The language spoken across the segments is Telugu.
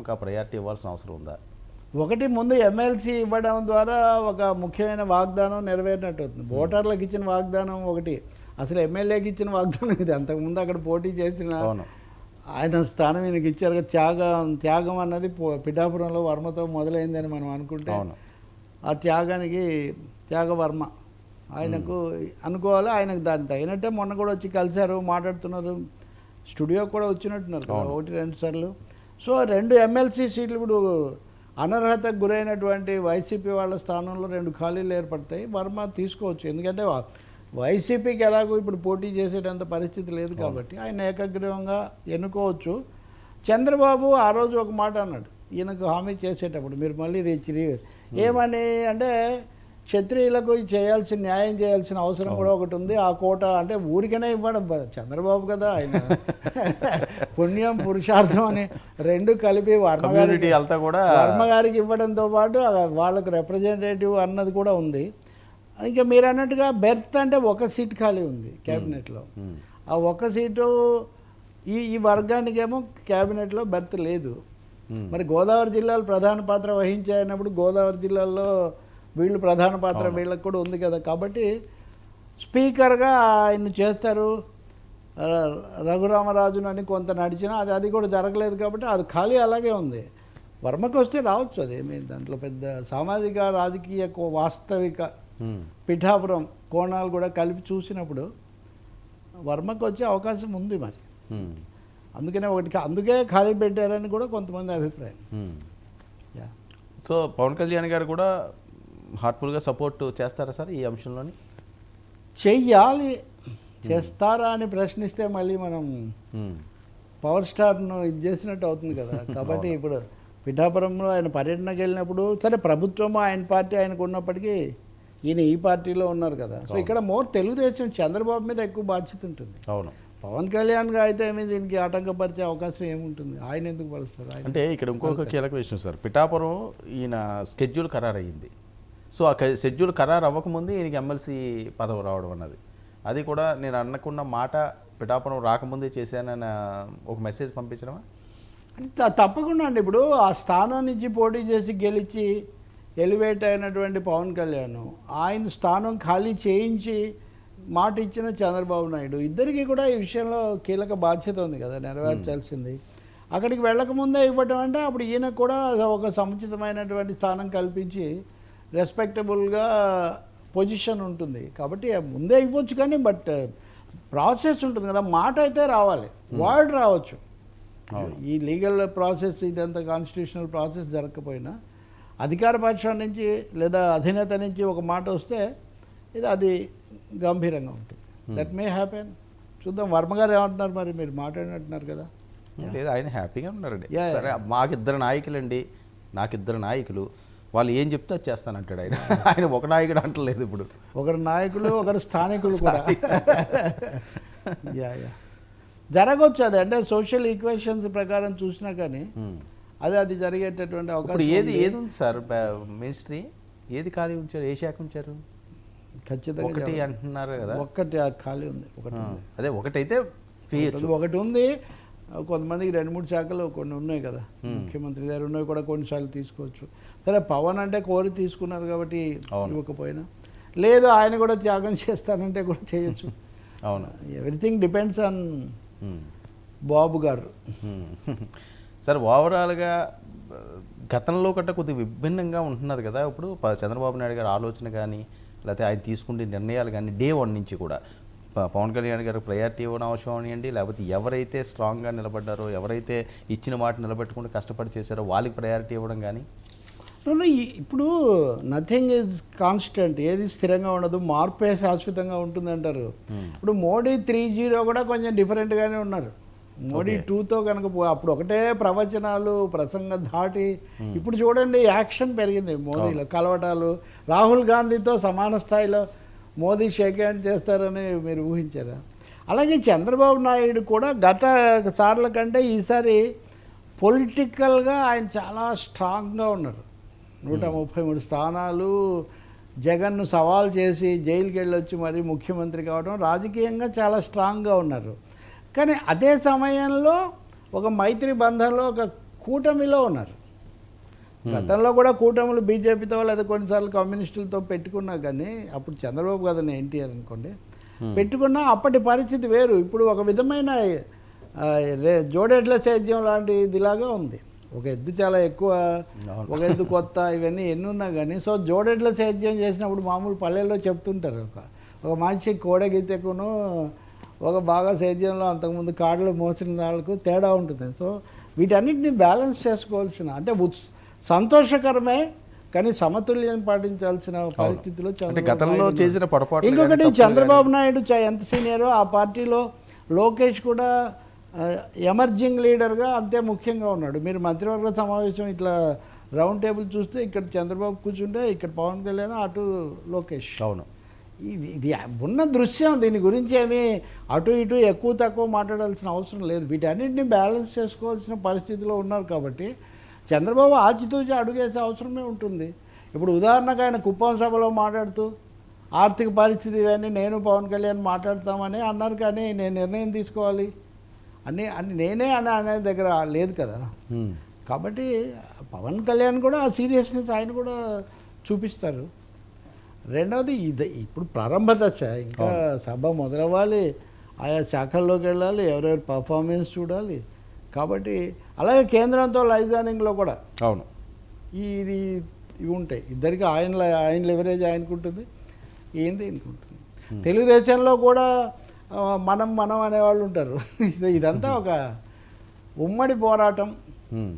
ఇంకా ప్రయారిటీ ఇవ్వాల్సిన అవసరం ఉందా? ఒకటి ముందు ఎమ్మెల్సీ ఇవ్వడం ద్వారా ఒక ముఖ్యమైన వాగ్దానం నెరవేరినట్టు అవుతుంది ఓటర్లకు ఇచ్చిన వాగ్దానం ఒకటి. అసలు ఎమ్మెల్యేకి ఇచ్చిన వాగ్దానం ఇది. అంతకుముందు అక్కడ పోటీ చేసిన ఆయన స్థానం ఈయనకి ఇచ్చారు కదా, త్యాగం త్యాగం అన్నది పిఠాపురంలో వర్మతో మొదలైందని మనం అనుకుంటే ఆ త్యాగానికి త్యాగవర్మ ఆయనకు అనుకోవాలి ఆయనకు దాని తగినట్టే మొన్న కూడా వచ్చి కలిశారు మాట్లాడుతున్నారు. స్టూడియో కూడా వచ్చినట్టున్నారు. ఒకటి రెండు సార్లు. సో రెండు ఎమ్మెల్సీ సీట్లు ఇప్పుడు అనర్హతకు గురైనటువంటి వైసీపీ వాళ్ళ స్థానంలో రెండు ఖాళీలు ఏర్పడతాయి. వర్మ తీసుకోవచ్చు. ఎందుకంటే వైసీపీకి ఎలాగో ఇప్పుడు పోటీ చేసేటంత పరిస్థితి లేదు కాబట్టి ఆయన ఏకగ్రీవంగా ఎన్నుకోవచ్చు. చంద్రబాబు ఆ రోజు ఒక మాట అన్నాడు. ఈయనకు హామీ చేసేటప్పుడు మీరు మళ్ళీ రీచ్ ఏమని అంటే క్షత్రియులకు చేయాల్సిన న్యాయం చేయాల్సిన అవసరం కూడా ఒకటి ఉంది. ఆ కోట అంటే ఊరికనే ఇవ్వడం చంద్రబాబు కదా ఆయన. పుణ్యం పురుషార్థం అని రెండు కలిపి వర్మ కమ్యూనిటీ గారికి- అంతా కూడా వర్మ గారికి ఇవ్వడంతో పాటు వాళ్ళకు రిప్రజెంటేటివ్ అన్నది కూడా ఉంది. ఇంకా మీరు అన్నట్టుగా బెర్త్ అంటే ఒక సీట్ ఖాళీ ఉంది క్యాబినెట్లో. ఆ ఒక సీటు ఈ ఈ వర్గానికేమో క్యాబినెట్లో బెర్త్ లేదు. మరి గోదావరి జిల్లాలు ప్రధాన పాత్ర వహించాయన్నప్పుడు గోదావరి జిల్లాల్లో వీళ్ళు ప్రధాన పాత్ర వీళ్ళకి కూడా ఉంది కదా. కాబట్టి స్పీకర్గా ఆయన చేస్తారు. రఘురామరాజును అని కొంత నడిచినా అది అది కూడా జరగలేదు కాబట్టి అది ఖాళీ అలాగే ఉంది. వర్మకు వస్తే రావచ్చు అదేమి దాంట్లో పెద్ద సామాజిక రాజకీయ కో- వాస్తవిక పిఠాపురం కోణాలు కూడా కలిపి చూసినప్పుడు వర్మకు వచ్చే అవకాశం ఉంది మరి. అందుకనే ఒకటి అందుకే ఖాళీ పెట్టారని కూడా కొంతమంది అభిప్రాయం. సో పవన్ కళ్యాణ్ గారు కూడా హార్ట్ఫుల్గా సపోర్ట్ చేస్తారా సార్ ఈ అంశంలోని? చెయ్యాలి. చేస్తారా అని ప్రశ్నిస్తే మళ్ళీ మనం పవర్ స్టార్ను ఇది చేసినట్టు అవుతుంది కదా. కాబట్టి ఇప్పుడు పిఠాపురంలో ఆయన పర్యటనకు వెళ్ళినప్పుడు సరే ప్రభుత్వం ఆయన పార్టీ ఆయనకు ఉన్నప్పటికీ ఈయన ఈ పార్టీలో ఉన్నారు కదా. సో ఇక్కడ మోర్ తెలుగుదేశం చంద్రబాబు మీద ఎక్కువ బాధ్యత ఉంటుంది. అవును. పవన్ కళ్యాణ్గా అయితే ఏమీ దీనికి ఆటంకపరిచే అవకాశం ఏముంటుంది? ఆయన ఎందుకు పరుస్తారు ఆయన అంటే ఇక్కడ ఇంకొక కీలక విషయం సార్. పిఠాపురం ఈయన స్కెడ్యూల్ ఖరారు అయ్యింది సో ఆ క- షెడ్యూల్ ఖరారు అవ్వకముందే ఈయనకి ఎమ్మెల్సీ పదవి రావడం అన్నది. అది కూడా నేను అనుకున్న మాట పిఠాపురం రాకముందే చేశానని ఒక మెసేజ్ పంపించడమా? తప్పకుండా అండి. ఇప్పుడు ఆ స్థానం నుంచి పోటీ చేసి గెలిచి ఎలివేట్ అయినటువంటి పవన్ కళ్యాణ్ ఆయన స్థానం ఖాళీ చేయించి మాట ఇచ్చిన చంద్రబాబు నాయుడు ఇద్దరికీ కూడా ఈ విషయంలో కీలక బాధ్యత ఉంది కదా నెరవేర్చాల్సింది. అక్కడికి వెళ్ళకముందే ఇవ్వటం అంటే అప్పుడు ఈయన కూడా ఒక సముచితమైనటువంటి స్థానం కల్పించి రెస్పెక్టబుల్గా పొజిషన్ ఉంటుంది. కాబట్టి ముందే ఇవ్వచ్చు కానీ బట్ ప్రాసెస్ ఉంటుంది కదా మాట అయితే రావాలి వర్డ్ రావచ్చు. ఈ లీగల్ ప్రాసెస్ ఇదంతా కాన్స్టిట్యూషనల్ ప్రాసెస్ జరగకపోయినా అధికార పక్షం నుంచి లేదా అధినేత నుంచి ఒక మాట వస్తే ఇది అది గంభీరంగా ఉంటుంది. దట్ మే హ్యాపెన్ చూద్దాం. వర్మ గారు ఏమంటున్నారు మరి? మీరు మాట్లాడినట్టున్నారు కదా. లేదు ఆయన హ్యాపీగా ఉన్నారండి. సరే మాకిద్దరు నాయకులండి. నాకిద్దరు నాయకులు. వాళ్ళు ఏం చెప్తే అది చేస్తానంటాడు ఆయన. ఆయన ఒక నాయకుడు అంటలేదు ఇప్పుడు. ఒకరు నాయకులు ఒకరు స్థానికులు కూడా. Yeah yeah. జరగవచ్చు అది. అంటే సోషల్ ఈక్వేషన్స్ ప్రకారం చూసినా కానీ. అది అది జరిగేటటువంటి అవకాశం ఏది. ఏది ఉంది సార్? మినిస్ట్రీ ఏది ఖాళీ ఉంచారు? ఏ శాఖ ఉంచారు? ఖచ్చితంగా ఒకటి. అంటున్నారు కదా. ఒక్కటి ఖాళీ ఉంది. ఒకటి అదే ఒకటైతే ఒకటి ఉంది. కొంతమందికి రెండు మూడు శాఖలు కొన్ని ఉన్నాయి కదా. ముఖ్యమంత్రి దగ్గర ఉన్నాయి కూడా కొన్నిసార్లు తీసుకోవచ్చు. సరే పవన్ అంటే కోరి తీసుకున్నారు కాబట్టి. ఇవ్వకపోయినా. లేదు ఆయన కూడా త్యాగం చేస్తానంటే కూడా చేయొచ్చు. అవును. Everything depends on. బాబు గారు. ఉమ్. సార్ ఓవరాల్గా గతంలో కంటే కొద్దిగా విభిన్నంగా ఉంటున్నారు కదా. ఇప్పుడు చంద్రబాబు నాయుడు గారి ఆలోచన కానీ లేకపోతే ఆయన తీసుకునే నిర్ణయాలు కానీ డే వన్ నుంచి కూడా. పవన్ కళ్యాణ్ గారికి ప్రయారిటీ ఇవ్వడం అవసరం అనివ్వండి లేకపోతే ఎవరైతే స్ట్రాంగ్గా నిలబడ్డారో ఎవరైతే ఇచ్చిన మాట నిలబెట్టుకుని కష్టపడి చేశారో వాళ్ళకి ప్రయారిటీ ఇవ్వడం కానీ? ఇప్పుడు నథింగ్ ఈజ్ కాన్స్టెంట్ ఏది స్థిరంగా ఉండదు. మార్పే శాశ్వతంగా ఉంటుంది అంటారు ఇప్పుడు మోడీ త్రీ జీరో కూడా కొంచెం డిఫరెంట్గానే ఉన్నారు. మోడీ టూతో కనుక పో- అప్పుడు ఒకటే ప్రవచనాలు ప్రసంగ ధాటి ఇప్పుడు చూడండి యాక్షన్ పెరిగింది మోదీలో. కలవటాలు రాహుల్ గాంధీతో సమాన స్థాయిలో మోదీ షేక్ హ్యాండ్ చేస్తారని మీరు ఊహించారా? అలాగే చంద్రబాబు నాయుడు కూడా గత సార్ల కంటే ఈసారి పొలిటికల్గా ఆయన చాలా స్ట్రాంగ్గా ఉన్నారు. నూట ముప్పై మూడు స్థానాలు. జగన్ను సవాల్ చేసి జైలుకి వెళ్ళొచ్చి మరీ ముఖ్యమంత్రి కావడం రాజకీయంగా చాలా స్ట్రాంగ్గా ఉన్నారు. కానీ అదే సమయంలో ఒక మైత్రి బంధంలో ఒక కూటమిలో ఉన్నారు. గతంలో కూడా కూటములు బీజేపీతో లేదా కొన్నిసార్లు కమ్యూనిస్టులతో పెట్టుకున్నా కానీ అప్పుడు చంద్రబాబు కదండి ఎన్టీఆర్ అనుకోండి పెట్టుకున్నా అప్పటి పరిస్థితి వేరు. ఇప్పుడు ఒక విధమైన జోడెడ్ల సేద్యం లాంటి ఇదిలాగా ఉంది. ఒక ఎద్దు చాలా ఎక్కువ. ఒక ఎద్దు కొత్త ఇవన్నీ ఎన్ని ఉన్నా కానీ సో జోడెడ్ల సేద్యం చేసినప్పుడు మామూలు పల్లెల్లో చెప్తుంటారు ఒక ఒక మంచి కోడగీతకును ఒక బాగా సేద్యంలో అంతకుముందు కాడలు మోసిన వాళ్ళకు తేడా ఉంటుంది సో వీటన్నిటిని బ్యాలెన్స్ చేసుకోవాల్సిన అంటే సంతోషకరమే కానీ సమతుల్యం పాటించాల్సిన పరిస్థితిలో గతంలో చేసిన. పొరపాట్లు ఇంకొకటి చంద్రబాబు నాయుడు చ- ఎంత సీనియరో ఆ పార్టీలో లోకేష్ కూడా ఎమర్జింగ్ లీడర్గా అంతే ముఖ్యంగా ఉన్నాడు. మీరు మంత్రివర్గ సమావేశం ఇట్లా రౌండ్ టేబుల్ చూస్తే ఇక్కడ చంద్రబాబు కూర్చుంటే ఇక్కడ పవన్ కళ్యాణ్ అటు లోకేష్. అవును. ఇది ఇది ఉన్న దృశ్యం దీని గురించి ఏమీ అటు ఇటు ఎక్కువ తక్కువ మాట్లాడాల్సిన అవసరం లేదు. వీటన్నిటిని బ్యాలెన్స్ చేసుకోవాల్సిన పరిస్థితిలో ఉన్నారు కాబట్టి చంద్రబాబు ఆచితూచి అడుగేసే అవసరమే ఉంటుంది. ఇప్పుడు ఉదాహరణకు ఆయన కుప్పం సభలో మాట్లాడుతూ ఆర్థిక పరిస్థితి ఇవన్నీ నేను పవన్ కళ్యాణ్ మాట్లాడతామని అన్నారు కానీ నేను నిర్ణయం తీసుకోవాలి. అని అని నేనే అని అనే దగ్గర లేదు కదా. కాబట్టి పవన్ కళ్యాణ్ కూడా ఆ సీరియస్నెస్ ఆయన కూడా చూపిస్తారు. రెండవది ఇది ఇప్పుడు ప్రారంభ దశ. ఇంకా సభ మొదలవ్వాలి. ఆయా శాఖల్లోకి వెళ్ళాలి. ఎవరెవరి పర్ఫార్మెన్స్ చూడాలి. కాబట్టి అలాగే కేంద్రంతో లైజానింగ్లో కూడా అవును. ఈ ఇది ఇవి ఉంటాయి. ఇద్దరికి ఆయన ఆయన లెవరేజ్ ఆయనకు ఉంటుంది ఏంది ఈయనకు ఉంటుంది తెలుగుదేశంలో కూడా మనం మనం అనేవాళ్ళు ఉంటారు. ఇది- ఇదంతా ఒక ఉమ్మడి పోరాటం. ఉమ్.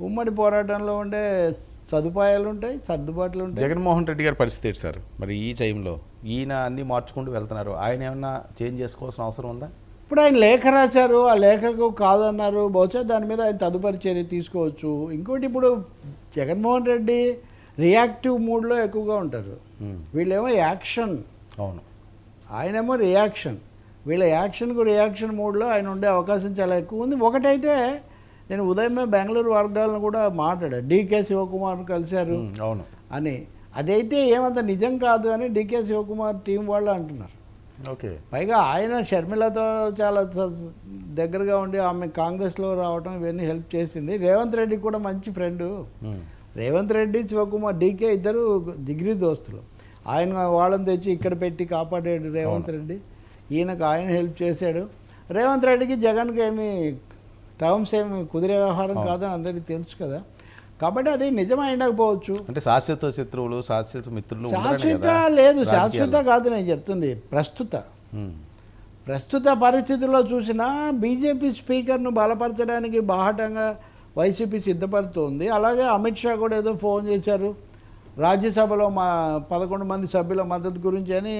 ఉమ్మడి పోరాటంలో ఉండే సదుపాయాలు ఉంటాయి సర్దుబాట్లు ఉంటాయి. జగన్మోహన్ రెడ్డి గారి పరిస్థితి సార్? మరి ఈ టైంలో ఈయన అన్ని మార్చుకుంటూ వెళ్తున్నారు. ఆయన ఏమన్నా చేంజ్ చేసుకోవాల్సిన అవసరం ఉందా? ఇప్పుడు ఆయన లేఖ రాశారు. ఆ లేఖకు కాదన్నారు. బహుశా దాని మీద ఆయన తదుపరి చర్య తీసుకోవచ్చు. ఇంకోటి ఇప్పుడు జగన్మోహన్ రెడ్డి రియాక్టివ్ మూడ్లో ఎక్కువగా ఉంటారు. వీళ్ళేమో యాక్షన్. అవును. ఆయనేమో రియాక్షన్ వీళ్ళ యాక్షన్కు రియాక్షన్ మూడ్లో ఆయన ఉండే అవకాశం చాలా ఎక్కువ ఉంది. ఒకటైతే నేను ఉదయమే బెంగళూరు వర్గాలను కూడా మాట్లాడాను డీకే శివకుమార్ కలిశారు అవును. అని. అదైతే ఏమంత నిజం కాదు అని డీకే శివకుమార్ టీం వాళ్ళు అంటున్నారు. ఓకే. పైగా ఆయన షర్మిలతో చాలా దగ్గరగా ఉండి ఆమె కాంగ్రెస్లో రావడం ఇవన్నీ హెల్ప్ చేసింది. రేవంత్ రెడ్డి కూడా మంచి ఫ్రెండు. రేవంత్ రెడ్డి శివకుమార్ డీకే ఇద్దరు డిగ్రీ దోస్తులు. ఆయన వాళ్ళని తెచ్చి ఇక్కడ పెట్టి కాపాడాడు రేవంత్ రెడ్డి. ఈయనకు ఆయన హెల్ప్ చేశాడు. రేవంత్ రెడ్డికి జగన్కి ఏమి టర్మ్స్ ఏమి కుదిరే వ్యవహారం కాదని అందరికీ తెలుసు కదా. కాబట్టి అది నిజం అయినకపోవచ్చు అంటే శాశ్వత శత్రువులు శాశ్వత మిత్రులు శాశ్వత లేదు శాశ్వత. కాదు నేను చెప్తుంది. ప్రస్తుత. ప్రస్తుత పరిస్థితుల్లో చూసినా బీజేపీ స్పీకర్ను బలపరచడానికి బాహటంగా వైసీపీ సిద్ధపడుతోంది. అలాగే అమిత్ షా కూడా ఏదో ఫోన్ చేశారు. రాజ్యసభలో మా పదకొండు మంది సభ్యుల మద్దతు గురించి అని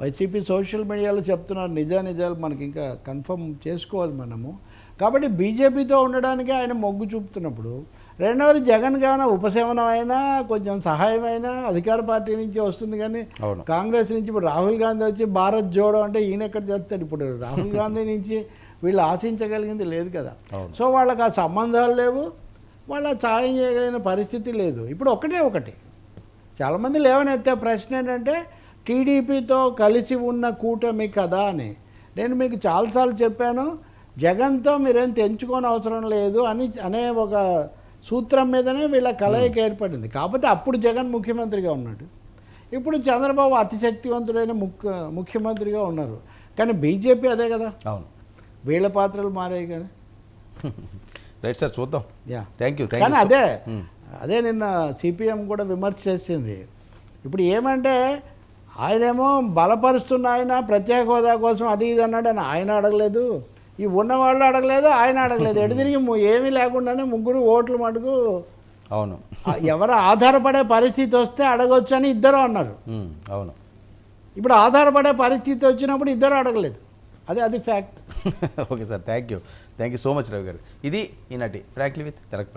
వైసీపీ సోషల్ మీడియాలో చెప్తున్నారు. నిజా నిజాలు మనకి ఇంకా కన్ఫర్మ్ చేసుకోవాలి మనము. కాబట్టి బీజేపీతో ఉండడానికి ఆయన మొగ్గు చూపుతున్నప్పుడు రెండవది జగన్ ఏమైనా ఉపశమనం అయినా కొంచెం సహాయం అయినా అధికార పార్టీ నుంచి వస్తుంది కానీ కాంగ్రెస్ నుంచి ఇప్పుడు రాహుల్ గాంధీ వచ్చి భారత్ జోడో అంటే ఈయన ఎక్కడ చేస్తాడు? ఇప్పుడు రాహుల్ గాంధీ నుంచి వీళ్ళు ఆశించగలిగింది లేదు కదా. సో వాళ్ళకి ఆ సంబంధాలు లేవు. వాళ్ళ సాయం చేయగలిగిన పరిస్థితి లేదు. ఇప్పుడు ఒకటే ఒకటి. చాలామంది లేవనెత్తే ప్రశ్న ఏంటంటే టీడీపీతో కలిసి ఉన్న కూటమి కదా అని. నేను మీకు చాలాసార్లు చెప్పాను జగన్తో మీరేం తెంచుకోని అవసరం లేదు అని అనే ఒక సూత్రం మీదనే వీళ్ళ కలయిక ఏర్పడింది. కాకపోతే అప్పుడు జగన్ ముఖ్యమంత్రిగా ఉన్నాడు. ఇప్పుడు చంద్రబాబు అతిశక్తివంతుడైన ముఖ్య ముఖ్యమంత్రిగా ఉన్నారు. కానీ బీజేపీ అదే కదా. అవును. వీళ్ళ పాత్రలు మారాయి కానీ. రైట్ సార్ చూద్దాం. యా. థ్యాంక్ యూ కానీ అదే అదే నిన్న సిపిఎం కూడా విమర్శ చేసింది. ఇప్పుడు ఏమంటే ఆయనేమో బలపరుస్తున్న ఆయన ప్రత్యేక హోదా కోసం అది ఇది అన్నాడు అని ఆయన అడగలేదు. ఈ ఉన్న వాళ్ళు అడగలేదు ఆయన అడగలేదు. ఎటు తిరిగి ఏమీ లేకుండానే ముగ్గురు ఓట్లు మటుకు అవును. ఎవరు ఆధారపడే పరిస్థితి వస్తే అడగొచ్చు అని ఇద్దరు అన్నారు. అవును. ఇప్పుడు ఆధారపడే పరిస్థితి వచ్చినప్పుడు ఇద్దరు అడగలేదు. అదే అది fact. Okay sir thank you. Thank you so much Ravi garu. ఇది ఈనాటి ఫ్రాంక్లీ విత్ తెలక్